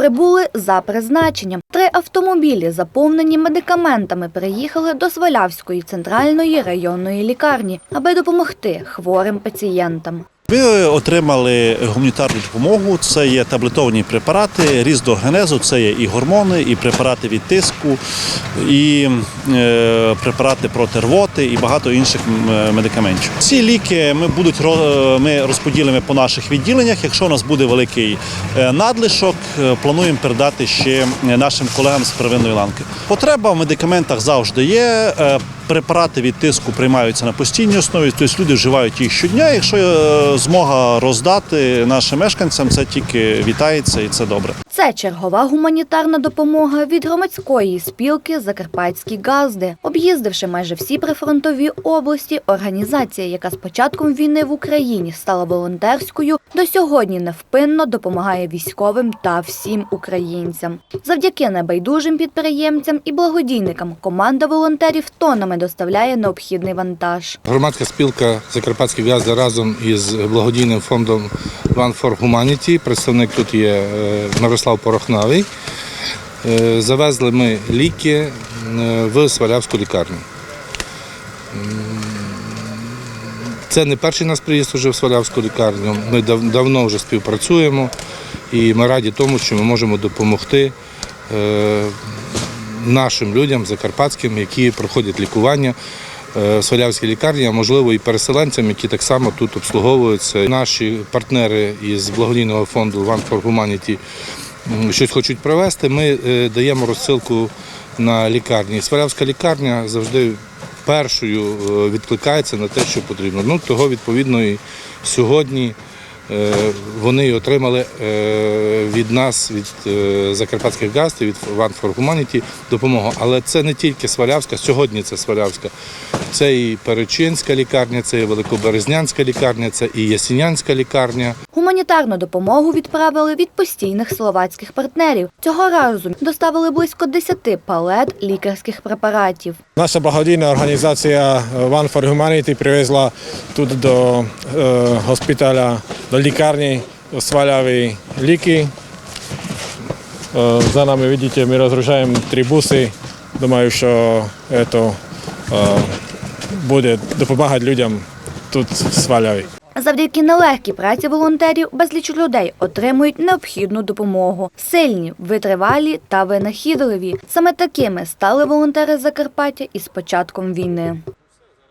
прибули за призначенням. Три автомобілі, заповнені медикаментами, приїхали до Свалявської центральної районної лікарні, аби допомогти хворим пацієнтам. Ми отримали гуманітарну допомогу. Це є таблетовані препарати різного генезу, це є і гормони, і препарати від тиску, і е, препарати проти рвоти, і багато інших е, медикаментів. Ці ліки ми будуть ро- ми розподілимо по наших відділеннях. Якщо у нас буде великий е, надлишок, е, плануємо передати ще нашим колегам з первинної ланки. Потреба в медикаментах завжди є. Е, Препарати від тиску приймаються на постійній основі, тобто люди вживають їх щодня. Якщо змога роздати нашим мешканцям, це тільки вітається і це добре. Це чергова гуманітарна допомога від громадської спілки Закарпатські газди. Об'їздивши майже всі прифронтові області, організація, яка з початком війни в Україні стала волонтерською, до сьогодні невпинно допомагає військовим та всім українцям. Завдяки небайдужим підприємцям і благодійникам команда волонтерів тонами доставляє необхідний вантаж. Громадська спілка Закарпатські в'язди разом із благодійним фондом One for Humanity, представник тут є е, Мирослав Порохнавий. Е, Завезли ми ліки е, в Свалявську лікарню. Це не перший нас приїзд уже в Свалявську лікарню. Ми дав- давно вже співпрацюємо і ми раді тому, що ми можемо допомогти нашим людям, закарпатським, які проходять лікування е, в Свалявській лікарні, а можливо і переселенцям, які так само тут обслуговуються. Наші партнери із благодійного фонду One for Humanity щось хочуть провести. Ми е, даємо розсилку на лікарні. Свалявська лікарня завжди першою е, відкликається на те, що потрібно. Ну, того відповідно і сьогодні. Вони отримали від нас, від закарпатських газд, від One for Humanity допомогу. Але це не тільки Свалявська, сьогодні це Свалявська. Це і Перечинська лікарня, це і Великоберезнянська лікарня, це і Ясінянська лікарня. Гуманітарну допомогу відправили від постійних словацьких партнерів. Цього разу доставили близько 10 палет лікарських препаратів. Наша благодійна організація е, One for Humanity привезла тут до е, госпіталя, до лікарні Сваляві ліки. Е, за нами, видите, ми розгружаємо три буси. Думаю, що це буде допомагати людям тут в. Завдяки нелегкій праці волонтерів безліч людей отримують необхідну допомогу. Сильні, витривалі та винахідливі. Саме такими стали волонтери Закарпаття із початком війни.